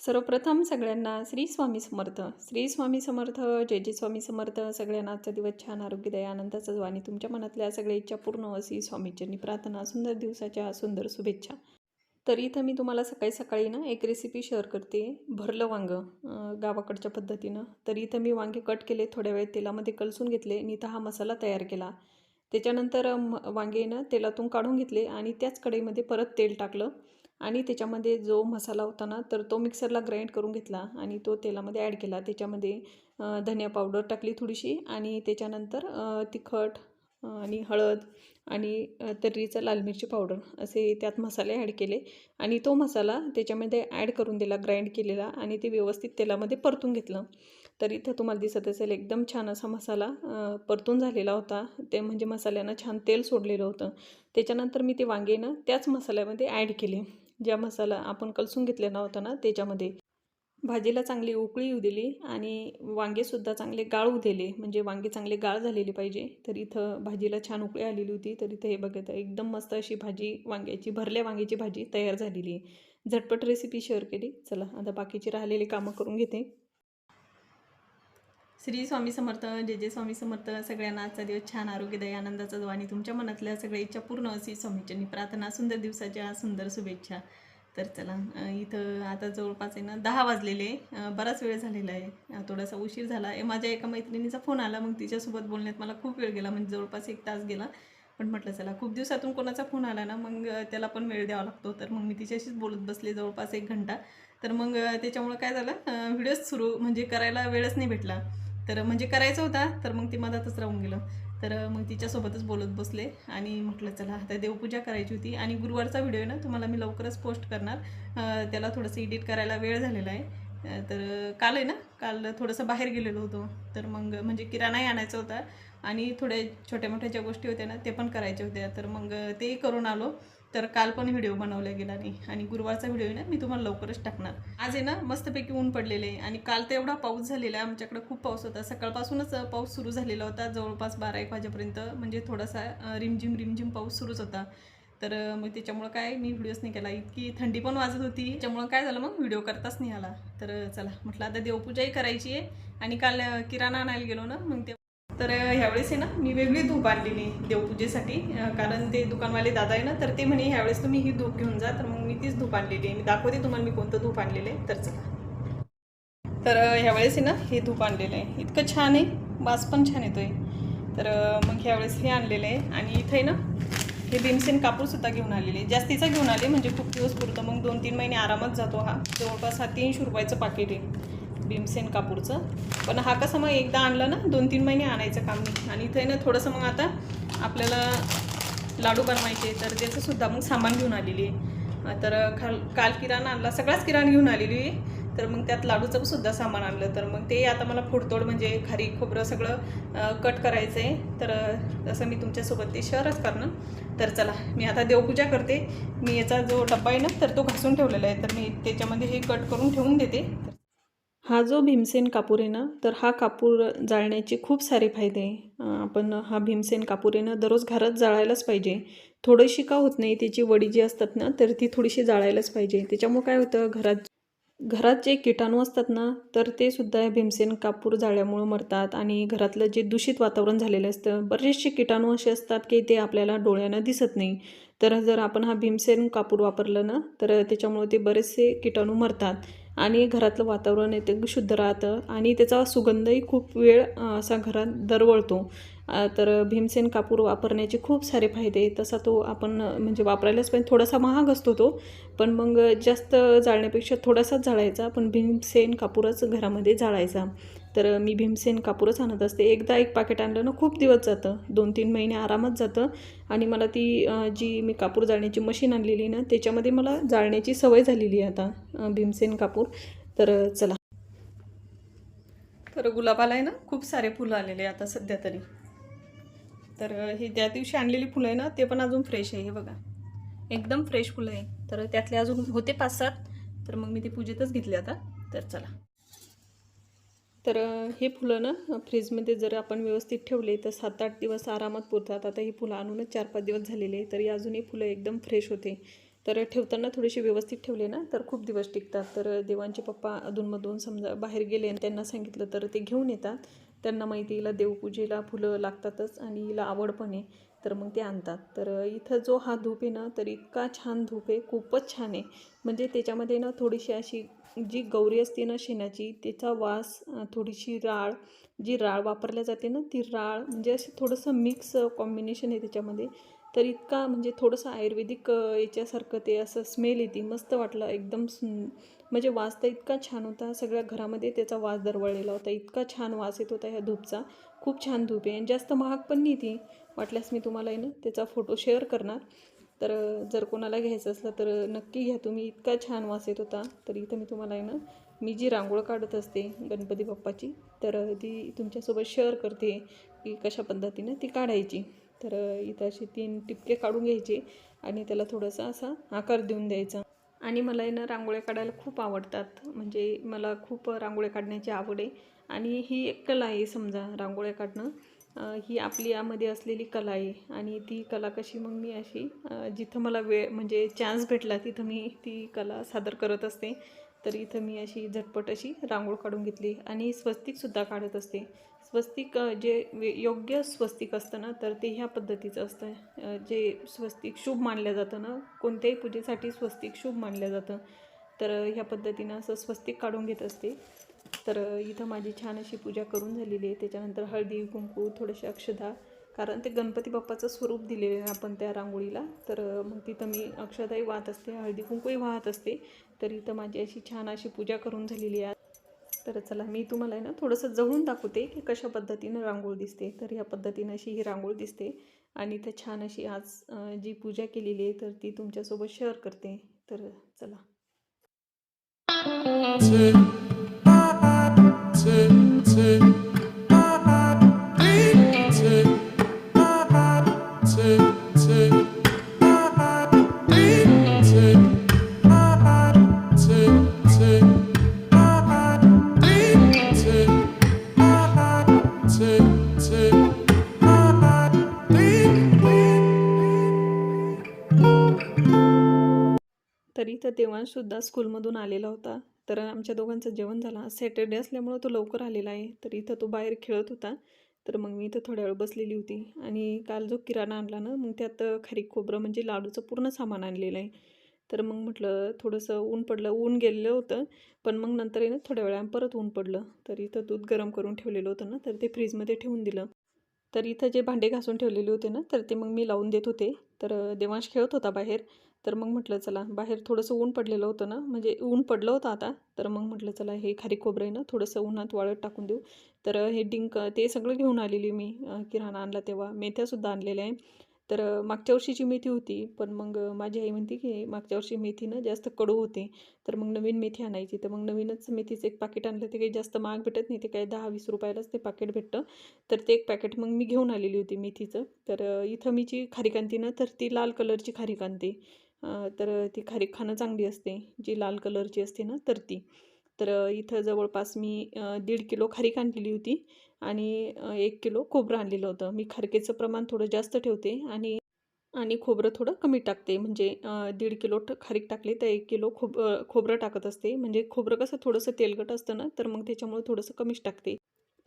सर्वप्रथम सगळ्यांना श्री स्वामी समर्थ. श्री स्वामी समर्थ जय जय स्वामी समर्थ. सगळ्यांना आजचा दिवस छान आरोग्यदायी आनंदाचा जो आणि तुमच्या मनातल्या सगळ्या इच्छा पूर्ण अशी स्वामीचरणी प्रार्थना सुंदर दिवसाच्या सुंदर शुभेच्छा. तर इथं मी तुम्हाला सकाळी सकाळी ना एक रेसिपी शेअर करते. भरलं वांगं गावाकडच्या पद्धतीनं. तर इथं मी वांगे कट केले थोड्या वेळ तेलामध्ये कलसून घेतले आणि इथं हा मसाला तयार केला. त्याच्यानंतर म- वांगे ना तेलातून काढून घेतले आणि त्याच कढईमध्ये परत तेल टाकलं. आणि त्याच्यामध्ये जो मसाला होता ना तर तो मिक्सरला ग्राइंड करून घेतला आणि तो तेलामध्ये ॲड केला. त्याच्यामध्ये धनिया पावडर टाकली थोडीशी आणि त्याच्यानंतर तिखट आणि हळद आणि तर्रीचा लाल मिरची पावडर असे त्यात मसाले ॲड केले आणि तो मसाला त्याच्यामध्ये ॲड करून दिला ग्राइंड केलेला आणि ते व्यवस्थित तेलामध्ये परतून घेतलं. तर इथं तुम्हाला दिसत असेल एकदम छान असा मसाला परतून झालेला होता. ते म्हणजे मसाल्यानं छान तेल सोडलेलं होतं. त्याच्यानंतर मी ते वांगे ना त्याच मसाल्यामध्ये ॲड केले. ज्या मसाला आपण कलसून घेतलेला होता ना त्याच्यामध्ये. भाजीला चांगली उकळी येऊ दिली आणि वांगेसुद्धा चांगले गाळू दिले. म्हणजे वांगे चांगले गाळ झालेले पाहिजे. तर इथं भाजीला छान उकळी आलेली होती. तर इथं हे बघत एकदम मस्त अशी भाजी वांग्याची भरल्या वांग्याची भाजी तयार झालेली आहे. झटपट रेसिपी शेअर केली. चला आता बाकीची राहिलेली कामं करून घेते. श्री स्वामी समर्थ जे जे स्वामी समर्थ. सगळ्यांना आजचा दिवस छान आरोग्यदायी आनंदाचा जो आणि तुमच्या मनातल्या सगळ्या इच्छा पूर्ण अशी स्वामीच्यांनी प्रार्थना सुंदर दिवसाच्या सुंदर शुभेच्छा. तर चला इथं आता जवळपास आहे ना दहा वाजलेले बराच वेळ झालेला आहे. थोडासा उशीर झाला आहे. माझ्या एका मैत्रिणीचा फोन आला मग तिच्यासोबत बोलण्यात मला खूप वेळ गेला म्हणजे जवळपास एक तास गेला. पण म्हटलं चला खूप दिवसातून कोणाचा फोन आला ना मग त्याला पण वेळ द्यावा लागतो. तर मग मी तिच्याशीच बोलत बसले जवळपास एक घंटा. तर मग त्याच्यामुळं काय झालं व्हिडिओज सुरू म्हणजे करायला वेळच नाही भेटला. तर म्हणजे करायचा होता तर मग ती मधातच राहून गेलं. तर मग तिच्यासोबतच बोलत बसले आणि म्हटलं चला आता देवपूजा करायची होती आणि गुरुवारचा व्हिडिओ आहे ना तुम्हाला मी लवकरच पोस्ट करणार. त्याला थोडंसं एडिट करायला वेळ झालेला आहे. तर काल आहे ना काल थोडंसं बाहेर गेलेलो होतो. तर मग म्हणजे किराणाही आणायचा होता आणि थोड्या छोट्या मोठ्या ज्या गोष्टी होत्या ना ते पण करायच्या होत्या. तर मग तेही करून आलो. तर काल पण व्हिडिओ बनवला गेला नाही आणि गुरुवारचा व्हिडिओ आहे ना मी तुम्हाला लवकरच टाकणार. आज आहे ना मस्तपैकी ऊन पडलेले आहे आणि काल तर एवढा पाऊस झालेला आहे आमच्याकडे खूप पाऊस होता. सकाळपासूनच पाऊस सुरू झालेला होता जवळपास बारा एक वाजेपर्यंत. म्हणजे थोडासा रिमझिम रिमझिम पाऊस सुरूच होता. तर मग त्याच्यामुळं काय मी व्हिडिओच नाही केला. इतकी थंडी पण वाजत होती. त्याच्यामुळं काय झालं मग? व्हिडिओ करताच नाही आला. तर चला. म्हटलं आता देवपूजाही करायची आहे आणि काल किराणा आणायला गेलो ना मग ते तर ह्यावेळेस आहे ना मी वेगळी धूप आणलेली देवपूजेसाठी. कारण ते दुकानवाले दादा आहे ना तर ते म्हणे ह्यावेळेस तुम्ही ही धूप घेऊन जा. तर मग मी तीच धूप आणलेली आहे. मी दाखवते तुम्हाला मी कोणतं धूप आणलेलं आहे. तर चला. तर ह्यावेळेस आहे ना हे धूप आणलेलं आहे. इतकं छान आहे. वास पण छान येतोय. तर मग ह्यावेळेस हे आणलेलं आहे. आणि इथे आहे ना हे भीमसेन कापूरसुद्धा घेऊन आलेले. जास्तीचा घेऊन आले म्हणजे खूप दिवस पुरतं. मग दोन तीन महिने आरामात जातो हा. जवळपास हा तीनशे रुपयाचं पाकिट आहे भीमसेन कापूरचं. पण हा कसं मग एकदा आणलं ना दोन तीन महिने आणायचं काम नाही. आणि इथे ना थोडंसं मग आता आपल्याला लाडू बनवायचे तर त्याचंसुद्धा मग सामान घेऊन आलेली आहे. तर खाल काल किराणा आणला सगळाच किराणा घेऊन आलेली आहे. तर मग त्यात लाडूचं सुद्धा सामान आणलं. तर मग ते आता मला फुडतोड म्हणजे खारी खोबरं सगळं कट करायचं आहे तर तसं मी तुमच्यासोबत ते शेअरच करणार. तर चला मी आता देवपूजा करते. मी याचा जो डब्बा आहे ना तर तो घासून ठेवलेला आहे. तर मी त्याच्यामध्ये हे कट करून ठेवून देते. हा जो भीमसेन कापूर आहे ना तर हा कापूर जाळण्याचे खूप सारे फायदे आहे. आपण हा भीमसेन कापूर आहे ना दररोज घरात जाळायलाच पाहिजे. थोडीशी का होत नाही त्याची वडी जी असतात ना तर ती थोडीशी जाळायलाच पाहिजे. त्याच्यामुळे काय होतं घरात घरात जे किटाणू असतात ना तर ते सुद्धा भीमसेन कापूर जाळ्यामुळं मरतात आणि घरातलं जे दूषित वातावरण झालेलं असतं बरेचसे किटाणू असे असतात की ते आपल्याला डोळ्यानं दिसत नाही. तर जर आपण हा भीमसेन कापूर वापरलं ना तर त्याच्यामुळे ते बरेचसे किटाणू मरतात आणि घरातलं वातावरण येते शुद्ध राहतं आणि त्याचा सुगंधही खूप वेळ असा घरात दरवळतो. तर भीमसेन कापूर वापरण्याचे खूप सारे फायदे तसा तो आपण म्हणजे वापरायलाच पाहिजे. थोडासा महाग असतो तो पण मग जास्त जाळण्यापेक्षा थोडासाच जाळायचा पण भीमसेन कापूरच घरामध्ये जाळायचा. तर मी भीमसेन कापूरच आणत असते. एकदा एक पाकिट आणलं ना खूप दिवस जातं. दोन तीन महिने आरामात जातं. आणि मला ती जी मी कापूर जाळण्याची मशीन आणलेली ना त्याच्यामध्ये मला जाळण्याची सवय झालेली आहे आता भीमसेन कापूर. तर चला. तर गुलाबाला आहे ना खूप सारे फुलं आलेले आता सध्या तरी. तर हे त्या दिवशी आणलेली फुलं आहे ना ते पण अजून फ्रेश आहे हे बघा. एकदम फ्रेश फुलं आहे. तर त्यातले अजून होते पाच सात. तर मग मी ते पूजेतच घेतले आता. तर चला. तर हे फुलं ना फ्रीजमध्ये जर आपण व्यवस्थित ठेवले तर सात आठ दिवस आरामात पुरतात. आता ही फुलं आणूनच चार पाच दिवस झालेले आहे तरी अजूनही फुलं एकदम फ्रेश होते. तर ठेवताना थोडेसे व्यवस्थित ठेवले ना तर खूप दिवस टिकतात. तर देवांचे पप्पा अधूनमधून समजा बाहेर गेले आणि त्यांना सांगितलं तर ते घेऊन येतात. त्यांना माहिती आहे, हिला देवपूजेला फुलं लागतातच आणि हिला आवड पण आहे. तर मग ते आणतात. तर इथं जो हा धूप आहे ना तर इतका छान धूप आहे खूपच छान आहे. म्हणजे त्याच्यामध्ये ना थोडीशी अशी जी गौरी असते ना शेणाची त्याचा वास थोडीशी राळ जी राळ वापरल्या जाते ना ती राळ म्हणजे असं थोडंसं मिक्स कॉम्बिनेशन आहे त्याच्यामध्ये. तर इतका म्हणजे थोडंसं आयुर्वेदिक याच्यासारखं ते असं स्मेल येते मस्त वाटलं एकदम म्हणजे वास तर इतका छान होता सगळ्या घरामध्ये त्याचा वास दरवळलेला होता इतका छान वास येत होता ह्या धूपचा खूप छान धूप आहे. आणि जास्त महाग पण नाही ती वाटल्यास मी तुम्हाला आहे ना त्याचा फोटो शेअर करणार. तर जर कोणाला घ्यायचं असलं तर नक्की घ्या तुम्ही इतका छान वास येत होता. तर इथं मी तुम्हाला आहे ना मी जी रांगोळ काढत असते गणपती बाप्पाची तर ती तुमच्यासोबत शेअर करते की कशा पद्धतीनं ती काढायची. तर इथं असे तीन टिपके काढून घ्यायचे आणि त्याला थोडासा असा आकार देऊन द्यायचा. आणि मला यांना रांगोळ्या काढायला खूप आवडतात. म्हणजे मला खूप रांगोळ्या काढण्याची आवड आहे. आणि ही एक कला आहे समजा रांगोळ्या काढणं. ही आपली यामध्ये असलेली कला आहे. आणि ती कला कशी मग मी अशी जिथं मला वेळ म्हणजे चान्स भेटला तिथं मी ती कला सादर करत असते. तर इथं मी अशी झटपट अशी रांगोळ काढून घेतली आणि स्वस्तिकसुद्धा काढत असते. स्वस्तिक जे वे- योग्य स्वस्तिक असतं ना तर ते ह्या पद्धतीचं असतं. जे स्वस्तिक शुभ मानलं जातं ना कोणत्याही पूजेसाठी स्वस्तिक शुभ मानलं जातं. तर ह्या पद्धतीनं असं स्वस्तिक काढून घेत असते. तर इथं माझी छान अशी पूजा करून झालेली आहे. त्याच्यानंतर हळदी कुंकू थोडेसे अक्षदा कारण ते गणपती बाप्पाचं स्वरूप दिलेलं आहे आपण त्या रांगोळीला. तर मग तिथं मी अक्षताही वाहत असते हळदी कुंकूही वाहत असते. तर इथं माझी अशी छान अशी पूजा करून झालेली आहे. तर चला मी तुम्हाला आहे ना थोडंसं जवळून दाखवते की कशा पद्धतीनं रांगोळ दिसते. तर ह्या पद्धतीनं अशी ही रांगोळ दिसते आणि इथं छान अशी आज जी पूजा केलेली आहे तर ती तुमच्यासोबत शेअर करते. तर चला. तरी तर तेव्हासुद्धा स्कूलमधून आलेला होता. तर आमच्या दोघांचं जेवण झालं. सॅटर्डे असल्यामुळं तो लवकर आलेला आहे. तर इथं तो बाहेर खेळत होता. तर मग मी इथं थोड्या वेळ बसलेली होती. आणि काल जो किराणा आणला ना मग त्यात खरी खोबरं म्हणजे लाडूचं पूर्ण सामान आणलेलं आहे. तर मग म्हटलं थोडंसं ऊन पडलं. ऊन गेलेलं होतं. पण मग नंतर आहे ना थोड्या वेळानं परत ऊन पडलं. तर इथं दूध गरम करून ठेवलेलं होतं ना तर ते फ्रीजमध्ये ठेवून दिलं. तर इथं जे भांडे घासून ठेवलेले होते ना तर ते मग मी लावून देत होते. तर देवांश खेळत होता बाहेर. तर मग म्हटलं चला बाहेर थोडंसं ऊन पडलेलं होतं ना म्हणजे ऊन पडलं होतं आता तर मग म्हटलं चला हे खारी खोबरं आहे ना थोडंसं उन्हात वाळत टाकून देऊ. तर हे डिंक ते सगळं घेऊन आलेली मी किराणा आणला तेव्हा. मेथ्यासुद्धा आणलेल्या आहे. तर मागच्या वर्षीची मेथी होती पण मग माझी आई म्हणते की मागच्या वर्षी मेथी ना जास्त कडू होते तर मग नवीन मेथी आणायची. तर मग नवीनच मेथीचं एक पाकिट आणलं ते काही जास्त महाग भेटत नाही ते काही दहा वीस रुपयालाच ते पाकिट भेटतं. तर ते एक पॅकेट मग मी घेऊन आलेली होती मेथीचं. तर इथं मी जी खारीकांती ना तर ती लाल कलरची खारीकांती तर ती खारीक खाणं चांगली असते जी लाल कलरची असते ना तर ती. तर इथं जवळपास मी दीड किलो खारीक आणलेली होती आणि एक किलो खोबरं आणलेलं होतं. मी खारकेचं प्रमाण थोडं जास्त ठेवते आणि आणि खोबरं थोडं कमी टाकते. म्हणजे दीड किलो ट खारीक टाकली तर एक किलो खोब खोबरं टाकत असते. म्हणजे खोबरं कसं थोडंसं तेलकट असतं ना तर मग त्याच्यामुळे थोडंसं कमीच टाकते.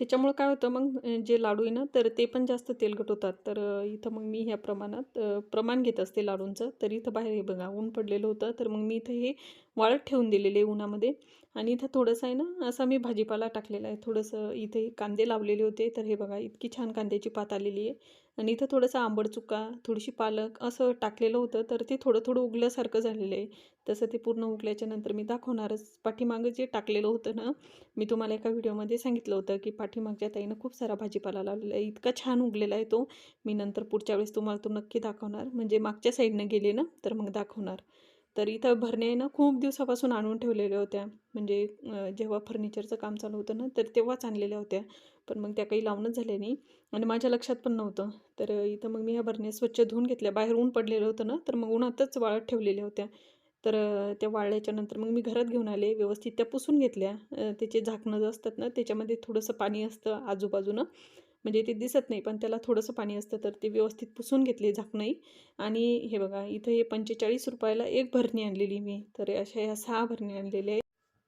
त्याच्यामुळं काय होतं मग जे लाडू आहे ना तर ते पण जास्त तेलकट होतात. तर इथं मग मी ह्या प्रमाणात प्रमाण घेत असते लाडूंचं. तर इथं बाहेर हे बघा ऊन पडलेलं होतं. तर मग मी इथं हे वाळत ठेवून दिलेले उन्हामध्ये. आणि इथं थोडंसं आहे ना असा मी भाजीपाला टाकलेला आहे. थोडंसं इथे कांदे लावलेले होते. तर हे बघा इतकी छान कांद्याची पात आलेली आहे. आणि इथं थोडंसं आंबट चुका थोडीशी पालक असं टाकलेलं होतं. तर ते थोडं थोडं उगल्यासारखं झालेलं आहे. तसं ते पूर्ण उगल्याच्या नंतर मी दाखवणारच. पाठीमागं जे टाकलेलं होतं ना मी तुम्हाला एका व्हिडिओमध्ये सांगितलं होतं की पाठीमागच्या ताईनं खूप सारा भाजीपाला लावलेला आहे. इतका छान उगलेला आहे तो. मी नंतर पुढच्या वेळेस तुम्हाला तो नक्की दाखवणार. म्हणजे मागच्या साईडनं गेले ना तर मग दाखवणार. तर इथं भरणे खूप दिवसापासून आणून ठेवलेल्या होत्या. म्हणजे जेव्हा फर्निचरचं काम चालू होतं ना तर तेव्हाच आणलेल्या होत्या. पण मग त्या काही लावणंच झाल्या नाही. आणि माझ्या लक्षात पण नव्हतं. तर इथं मग मी ह्या भरण्या स्वच्छ धुवून घेतल्या. बाहेर ऊन पडलेलं होतं ना तर मग उन्हातच वाळत ठेवलेल्या होत्या. तर त्या वाळल्याच्या नंतर मग मी घरात घेऊन आले. व्यवस्थित त्या पुसून घेतल्या. त्याचे झाकणं जे असतात ना त्याच्यामध्ये थोडंसं पाणी असतं आजूबाजूनं. म्हणजे ते दिसत नाही पण त्याला थोडंसं पाणी असतं तर ते व्यवस्थित पुसून घेतले झाकणंही. आणि हे बघा इथं हे पंचेचाळीस रुपयाला एक भरणी आणलेली मी तर अशा ह्या सहा भरणी आणलेल्या आहेत.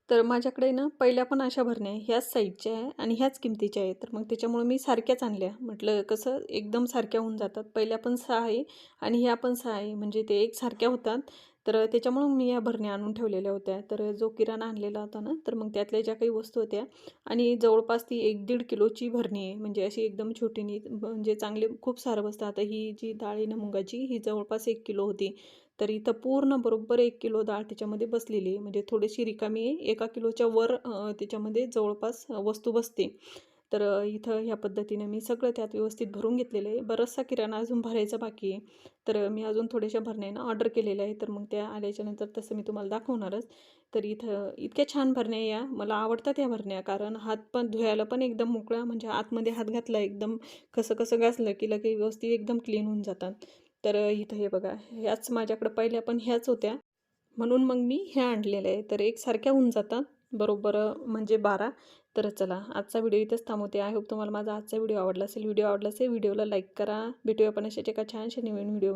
तर माझ्याकडे ना पहिल्या पण अशा भरण्या ह्याच साईजच्या आहे आणि ह्याच किमतीच्या आहे तर मग त्याच्यामुळे मी सारख्याच आणल्या. म्हटलं कसं एकदम सारख्या होऊन जातात. पहिल्या पण सहा आहे आणि ह्या पण सहा आहे म्हणजे ते एक सारख्या होतात. तर त्याच्यामुळं मी या भरण्या आणून ठेवलेल्या होत्या. तर जो किराणा आणलेला होता ना तर मग त्यातल्या ज्या काही वस्तू होत्या आणि जवळपास ती एक दीड किलोची भरणी आहे. म्हणजे अशी एकदम छोटीनी म्हणजे चांगले खूप सारं बसतं आता ही जी डाळ आहे ना मुंगाची ही जवळपास एक किलो होती. तर इथं पूर्ण बरोबर एक किलो डाळ त्याच्यामध्ये बसलेली आहे. म्हणजे थोडीशी रिकामी आहे. एका किलोच्या वर त्याच्यामध्ये जवळपास वस्तू बसते. तर इथं ह्या पद्धतीने मी सगळं त्यात व्यवस्थित भरून घेतलेलं आहे. बराचसा किराणा अजून भरायचा बाकी आहे. तर मी अजून थोड्याशा भरण्यानं ऑर्डर केलेल्या आहे तर मग त्या आल्याच्यानंतर तसं मी तुम्हाला दाखवणारच. तर इथं इतक्या छान भरण्या या. मला आवडतात या भरण्या कारण हात पण धुवायला पण एकदम मोकळा म्हणजे आतमध्ये हात घातला एकदम कसं कसं घासलं की लगे व्यवस्थित एकदम क्लीन होऊन जातात. तर इथं हे बघा ह्याच माझ्याकडं पहिल्या पण ह्याच होत्या. म्हणून मग मी ह्या आणलेल्या आहे तर एकसारख्या होऊन जातात. बरोबर म्हणजे बारा. तर चला आजचा व्हिडिओ इथंच थांबवते. आय होप तुम्हाला माझा आजचा व्हिडिओ आवडला असेल. व्हिडिओ आवडला असेल व्हिडिओला लाईक करा. भेटूया आपण अशाच एका छानशा नवीन व्हिडिओ